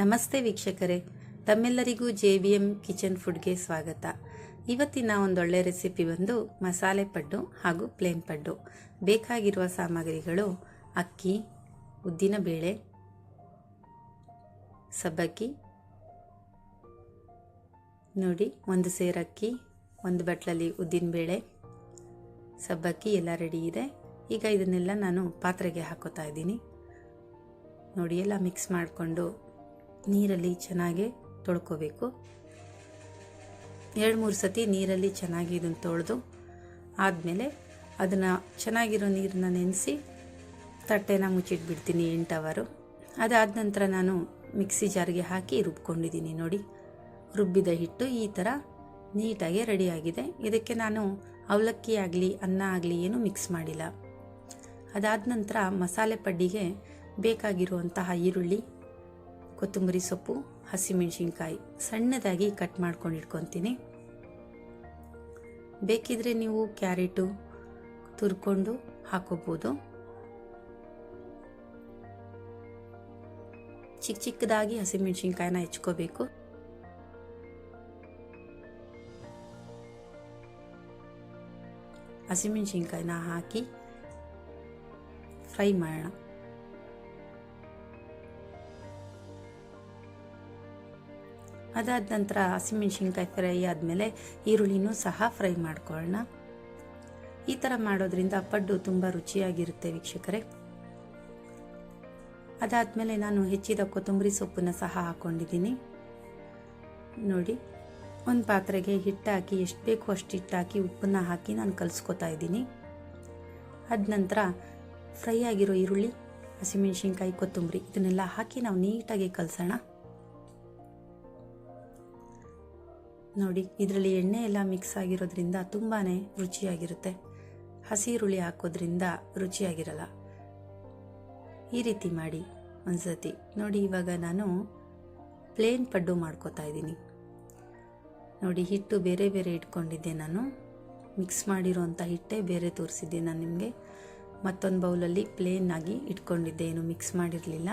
ನಮಸ್ತೆ ವೀಕ್ಷಕರೇ. ತಮ್ಮೆಲ್ಲರಿಗೂ ಜೆ ಬಿ ಎಂ ಕಿಚನ್ ಫುಡ್ಗೆ ಸ್ವಾಗತ. ಇವತ್ತಿನ ಒಂದೊಳ್ಳೆ ರೆಸಿಪಿ ಬಂದು ಮಸಾಲೆ ಪಡ್ಡು ಹಾಗೂ ಪ್ಲೇನ್ ಪಡ್ಡು. ಬೇಕಾಗಿರುವ ಸಾಮಗ್ರಿಗಳು ಅಕ್ಕಿ ಉದ್ದಿನಬೇಳೆ ಸಬ್ಬಕ್ಕಿ, ನೋಡಿ, ಒಂದು ಸೇರು ಅಕ್ಕಿ, ಒಂದು ಬಟ್ಲಲ್ಲಿ ಉದ್ದಿನಬೇಳೆ ಸಬ್ಬಕ್ಕಿ ಎಲ್ಲ ರೆಡಿ ಇದೆ. ಈಗ ಇದನ್ನೆಲ್ಲ ನಾನು ಪಾತ್ರೆಗೆ ಹಾಕೋತಾ ಇದ್ದೀನಿ. ನೋಡಿ, ಎಲ್ಲ ಮಿಕ್ಸ್ ಮಾಡಿಕೊಂಡು ನೀರಲ್ಲಿ ಚೆನ್ನಾಗಿ ತೊಳ್ಕೊಬೇಕು. ಎರಡು, ಮೂರು ಸತಿ ನೀರಲ್ಲಿ ಚೆನ್ನಾಗಿ ಇದನ್ನು ತೊಳೆದು ಆದಮೇಲೆ ಅದನ್ನು ಚೆನ್ನಾಗಿರೋ ನೀರನ್ನ ನೆನೆಸಿ ತಟ್ಟೆನ ಮುಚ್ಚಿಟ್ಬಿಡ್ತೀನಿ ಎಂಟು ಅವರು ಅದಾದ ನಂತರ ನಾನು ಮಿಕ್ಸಿ ಜಾರ್ಗೆ ಹಾಕಿ ರುಬ್ಕೊಂಡಿದ್ದೀನಿ ನೋಡಿ. ರುಬ್ಬಿದ ಹಿಟ್ಟು ಈ ಥರ ನೀಟಾಗಿ ರೆಡಿಯಾಗಿದೆ. ಇದಕ್ಕೆ ನಾನು ಅವಲಕ್ಕಿ ಆಗಲಿ, ಅನ್ನ ಆಗಲಿ ಏನೂ ಮಿಕ್ಸ್ ಮಾಡಿಲ್ಲ. ಅದಾದ ನಂತರ ಮಸಾಲೆ ಪಡ್ಡಿಗೆ ಬೇಕಾಗಿರುವಂತಹ ಈರುಳ್ಳಿ ಕೊತ್ತಂಬರಿ ಸೊಪ್ಪು, ಹಸಿಮೆಣಸಿನ್ಕಾಯಿ ಸಣ್ಣದಾಗಿ ಕಟ್ ಮಾಡ್ಕೊಂಡು ಇಟ್ಕೊತೀನಿ. ಬೇಕಿದ್ರೆ ನೀವು ಕ್ಯಾರೆಟು ತುರ್ಕೊಂಡು ಹಾಕೋಬೋದು. ಚಿಕ್ಕ ಚಿಕ್ಕದಾಗಿ ಹಸಿಮೆಣಸಿನ್ಕಾಯಿನ ಹೆಚ್ಕೋಬೇಕು. ಹಸಿಮೆಣಸಿನ್ಕಾಯಿನ ಹಾಕಿ ಫ್ರೈ ಮಾಡೋಣ. ಅದಾದ ನಂತರ ಹಸಿಮೆಣಸಿನ್ಕಾಯಿ ಫ್ರೈ ಆದಮೇಲೆ ಈರುಳ್ಳಿನೂ ಸಹ ಫ್ರೈ ಮಾಡ್ಕೊಳ್ಳೋಣ. ಈ ಥರ ಮಾಡೋದ್ರಿಂದ ಪಡ್ಡು ತುಂಬ ರುಚಿಯಾಗಿರುತ್ತೆ ವೀಕ್ಷಕರೇ. ಅದಾದಮೇಲೆ ನಾನು ಹೆಚ್ಚಿದ ಕೊತ್ತಂಬರಿ ಸೊಪ್ಪನ್ನು ಸಹ ಹಾಕ್ಕೊಂಡಿದ್ದೀನಿ ನೋಡಿ, ಒಂದು ಪಾತ್ರೆಗೆ ಹಿಟ್ಟು ಹಾಕಿ ಎಷ್ಟು ಬೇಕು ಅಷ್ಟು ಹಿಟ್ಟು ಹಾಕಿ ಉಪ್ಪನ್ನು ಹಾಕಿ ನಾನು ಕಲಿಸ್ಕೊತಾ ಇದ್ದೀನಿ. ಅದ ನಂತರ ಫ್ರೈ ಆಗಿರೋ ಈರುಳ್ಳಿ ಹಸಿಮೆಣಸಿನ್ಕಾಯಿ ಕೊತ್ತಂಬರಿ, ಇದನ್ನೆಲ್ಲ ಹಾಕಿ ನಾವು ನೀಟಾಗಿ ಕಲಸೋಣ. ನೋಡಿ, ಇದರಲ್ಲಿ ಎಣ್ಣೆ ಎಲ್ಲ ಮಿಕ್ಸ್ ಆಗಿರೋದ್ರಿಂದ ತುಂಬಾ ರುಚಿಯಾಗಿರುತ್ತೆ. ಹಸಿರುಳ್ಳಿ ಹಾಕೋದ್ರಿಂದ ರುಚಿಯಾಗಿರಲ್ಲ. ಈ ರೀತಿ ಮಾಡಿ ಒಂದ್ಸತಿ. ನೋಡಿ, ಇವಾಗ ನಾನು ಪ್ಲೇನ್ ಪಡ್ಡು ಮಾಡ್ಕೋತಾ ಇದ್ದೀನಿ. ನೋಡಿ, ಹಿಟ್ಟು ಬೇರೆ ಬೇರೆ ಇಟ್ಕೊಂಡಿದ್ದೆ ನಾನು. ಮಿಕ್ಸ್ ಮಾಡಿರೋಂಥ ಹಿಟ್ಟೇ ಬೇರೆ ತೋರಿಸಿದ್ದೆ ನಾನು ನಿಮಗೆ. ಮತ್ತೊಂದು ಬೌಲಲ್ಲಿ ಪ್ಲೇನ್ ಆಗಿ ಇಟ್ಕೊಂಡಿದ್ದೆ. ಏನು ಮಿಕ್ಸ್ ಮಾಡಿರಲಿಲ್ಲ.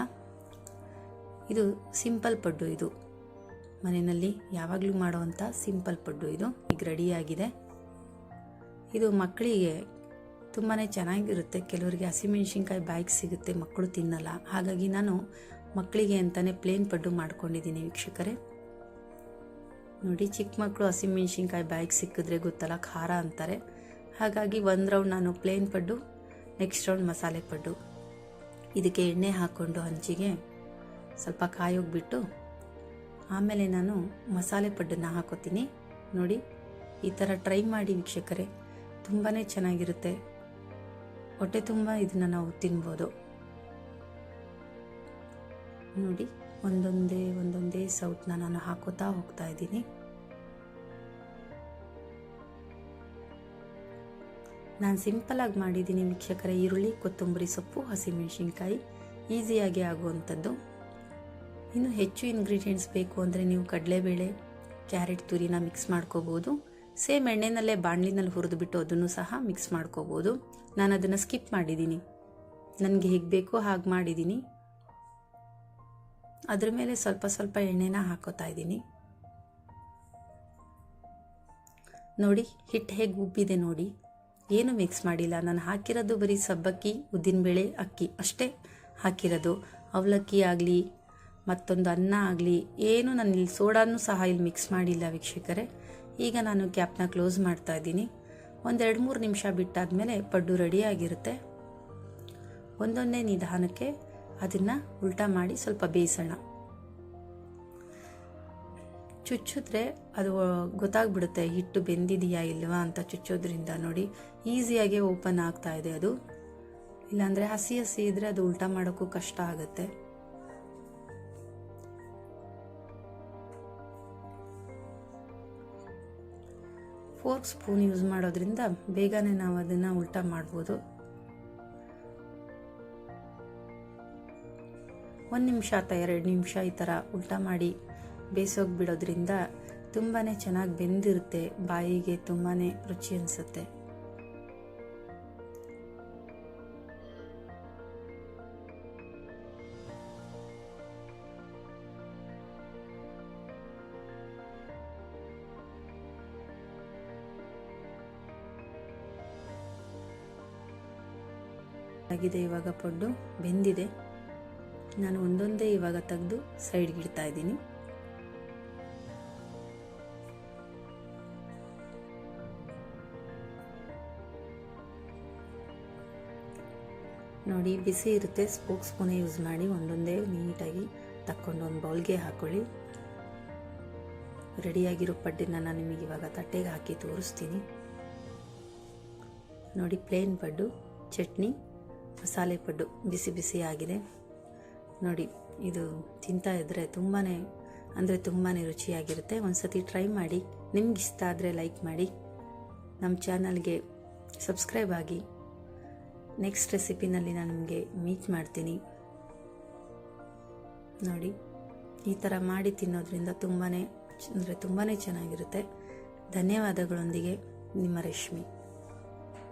ಇದು ಸಿಂಪಲ್ ಪಡ್ಡು ಇದು. ಮನೆಯಲ್ಲಿ ಯಾವಾಗಲೂ ಮಾಡುವಂಥ ಸಿಂಪಲ್ ಪಡ್ಡು ಇದು. ಈಗ ರೆಡಿಯಾಗಿದೆ. ಇದು ಮಕ್ಕಳಿಗೆ ತುಂಬಾ ಚೆನ್ನಾಗಿರುತ್ತೆ. ಕೆಲವರಿಗೆ ಹಸಿಮೆಣ್ಸಿನ್ಕಾಯಿ ಬಾಯಿಗೆ ಸಿಗುತ್ತೆ, ಮಕ್ಕಳು ತಿನ್ನಲ್ಲ. ಹಾಗಾಗಿ ನಾನು ಮಕ್ಕಳಿಗೆ ಅಂತಲೇ ಪ್ಲೇನ್ ಪಡ್ಡು ಮಾಡ್ಕೊಂಡಿದ್ದೀನಿ ವೀಕ್ಷಕರೇ. ನೋಡಿ, ಚಿಕ್ಕ ಮಕ್ಕಳು ಹಸಿಮೆಣ್ಸಿನ್ಕಾಯಿ ಬಾಯಿಗೆ ಸಿಕ್ಕಿದ್ರೆ ಗೊತ್ತಲ್ಲ, ಖಾರ ಅಂತಾರೆ. ಹಾಗಾಗಿ ಒಂದು ರೌಂಡ್ ನಾನು ಪ್ಲೇನ್ ಪಡ್ಡು ನೆಕ್ಸ್ಟ್ ರೌಂಡ್ ಮಸಾಲೆ ಪಡ್ಡು ಇದಕ್ಕೆ ಎಣ್ಣೆ ಹಾಕ್ಕೊಂಡು ಹಂಚಿಗೆ ಸ್ವಲ್ಪ ಕಾಯೋಗ್ಬಿಟ್ಟು ಆಮೇಲೆ ನಾನು ಮಸಾಲೆ ಪಡ್ಡನ್ನ ಹಾಕೋತೀನಿ. ನೋಡಿ, ಈ ಥರ ಟ್ರೈ ಮಾಡಿ ವೀಕ್ಷಕರೇ. ತುಂಬಾ ಚೆನ್ನಾಗಿರುತ್ತೆ. ಹೊಟ್ಟೆ ತುಂಬ ಇದನ್ನು ನಾವು ತಿನ್ಬೋದು. ನೋಡಿ, ಒಂದೊಂದೇ ಒಂದೊಂದೇ ಸೌಟ್ನ ನಾನು ಹಾಕೋತಾ ಹೋಗ್ತಾ ಇದ್ದೀನಿ. ನಾನು ಸಿಂಪಲಾಗಿ ಮಾಡಿದ್ದೀನಿ ವೀಕ್ಷಕರ, ಈರುಳ್ಳಿ, ಕೊತ್ತಂಬರಿ ಸೊಪ್ಪು, ಹಸಿಮೆಣಸಿನ್ಕಾಯಿ, ಈಸಿಯಾಗಿ ಆಗುವಂಥದ್ದು. ಇನ್ನು ಹೆಚ್ಚು ಇಂಗ್ರೀಡಿಯೆಂಟ್ಸ್ ಬೇಕು ಅಂದರೆ ನೀವು ಕಡಲೆಬೇಳೆ, ಕ್ಯಾರೆಟ್ ತುರಿನ ಮಿಕ್ಸ್ ಮಾಡ್ಕೋಬೋದು. ಸೇಮ್ ಎಣ್ಣೆನಲ್ಲೇ ಬಾಣಲಿನಲ್ಲಿ ಹುರಿದುಬಿಟ್ಟು ಅದನ್ನು ಸಹ ಮಿಕ್ಸ್ ಮಾಡ್ಕೋಬೋದು. ನಾನು ಅದನ್ನು ಸ್ಕಿಪ್ ಮಾಡಿದ್ದೀನಿ ನನಗೆ ಹೇಗೆ ಬೇಕೋ ಹಾಗೆ ಮಾಡಿದ್ದೀನಿ ಅದ್ರ ಮೇಲೆ ಸ್ವಲ್ಪ ಸ್ವಲ್ಪ ಎಣ್ಣೆನ ಹಾಕೋತಾ ಇದ್ದೀನಿ. ನೋಡಿ ಹಿಟ್ಟು ಹೇಗೆ ಉಬ್ಬಿದೆ ನೋಡಿ. ಏನು ಮಿಕ್ಸ್ ಮಾಡಿಲ್ಲ. ನಾನು ಹಾಕಿರೋದು ಬರೀ ಸಬ್ಬಕ್ಕಿ, ಉದ್ದಿನಬೇಳೆ, ಅಕ್ಕಿ. ಅಷ್ಟೇ ಹಾಕಿರೋದು. ಅವಲಕ್ಕಿ ಆಗಲಿ ಮತ್ತೊಂದು ಅನ್ನ ಆಗಲಿ, ಏನು ನಾನು ಇಲ್ಲಿ ಸೋಡಾನು ಸಹ ಇಲ್ಲಿ ಮಿಕ್ಸ್ ಮಾಡಿಲ್ಲ ವೀಕ್ಷಕರೇ. ಈಗ ನಾನು ಕ್ಯಾಪ್ನ ಕ್ಲೋಸ್ ಮಾಡ್ತಾ ಇದ್ದೀನಿ. ಒಂದೆರಡು ಮೂರು ನಿಮಿಷ ಬಿಟ್ಟಾದಮೇಲೆ ಪಡ್ಡು ರೆಡಿಯಾಗಿರುತ್ತೆ ಒಂದೊಂದೇ ನಿಧಾನಕ್ಕೆ ಅದನ್ನು ಉಲ್ಟಾ ಮಾಡಿ ಸ್ವಲ್ಪ ಬೇಯಿಸೋಣ. ಚುಚ್ಚಿದ್ರೆ ಅದು ಗೊತ್ತಾಗ್ಬಿಡುತ್ತೆ, ಹಿಟ್ಟು ಬೆಂದಿದೆಯಾ ಇಲ್ವಾ ಅಂತ ಚುಚ್ಚೋದ್ರಿಂದ ನೋಡಿ, ಈಸಿಯಾಗಿ ಓಪನ್ ಆಗ್ತಾ ಇದೆ ಅದು. ಇಲ್ಲಾಂದರೆ ಹಸಿ ಹಸಿ ಇದ್ರೆ ಅದು ಉಲ್ಟಾ ಮಾಡೋಕ್ಕೂ ಕಷ್ಟ ಆಗುತ್ತೆ. ಫೋರ್ಕ್ ಸ್ಪೂನ್ ಯೂಸ್ ಮಾಡೋದ್ರಿಂದ ಬೇಗನೆ ನಾವು ಅದನ್ನು ಉಲ್ಟಾ ಮಾಡ್ಬೋದು. ಒಂದು ನಿಮಿಷ ಅಥವಾ ಎರಡು ನಿಮಿಷ ಈ ಥರ ಉಲ್ಟ ಮಾಡಿ ಬೇಯಿಸೋಗಿ ಬಿಡೋದ್ರಿಂದ ತುಂಬಾ ಚೆನ್ನಾಗಿ ಬೆಂದಿರುತ್ತೆ, ಬಾಯಿಗೆ ತುಂಬಾ ರುಚಿ ಅನಿಸುತ್ತೆ. ಆಗಿದೆ ಇವಾಗ ಪಡ್ಡು. ಬೆಂದಿದೆ. ನಾನು ಒಂದೊಂದೇ ಇವಾಗ ತೆಗೆದು ಸೈಡ್ಗೆ ಇಡ್ತಾ ಇದ್ದೀನಿ. ನೋಡಿ, ಬಿಸಿ ಇರುತ್ತೆ. ಸ್ಪೋಕ್ ಸ್ಪೂನೇ ಯೂಸ್ ಮಾಡಿ ಒಂದೊಂದೇ ನೀಟಾಗಿ ತಕ್ಕೊಂಡು ಒಂದು ಬೌಲ್ಗೆ ಹಾಕೊಳ್ಳಿ. ರೆಡಿಯಾಗಿರೋ ಪಡ್ಡಿನ ನಾನು ನಿಮಗೆ ಇವಾಗ ತಟ್ಟೆಗೆ ಹಾಕಿ ತೋರಿಸ್ತೀನಿ. ನೋಡಿ ಪ್ಲೇನ್ ಪಡ್ಡು. ಚಟ್ನಿ. ಮಸಾಲೆ ಪಡ್ಡು ಬಿಸಿ ಬಿಸಿಯಾಗಿದೆ ನೋಡಿ, ಇದು ತಿಂತಾ ಇದ್ದರೆ ತುಂಬಾ ಅಂದರೆ ತುಂಬಾ ರುಚಿಯಾಗಿರುತ್ತೆ. ಒಂದು ಸತಿ ಟ್ರೈ ಮಾಡಿ ನಿಮ್ಗೆ ಇಷ್ಟ ಆದರೆ ಲೈಕ್ ಮಾಡಿ. ನಮ್ಮ ಚಾನಲ್ಗೆ ಸಬ್ಸ್ಕ್ರೈಬ್ ಆಗಿ. ನೆಕ್ಸ್ಟ್ ರೆಸಿಪಿನಲ್ಲಿ ನಾನು ನಿಮಗೆ ಮೀಟ್ ಮಾಡ್ತೀನಿ. ನೋಡಿ, ಈ ಥರ ಮಾಡಿ ತಿನ್ನೋದ್ರಿಂದ ತುಂಬಾ ಅಂದರೆ ತುಂಬಾ ಚೆನ್ನಾಗಿರುತ್ತೆ. ಧನ್ಯವಾದಗಳೊಂದಿಗೆ, ನಿಮ್ಮ ರಶ್ಮಿ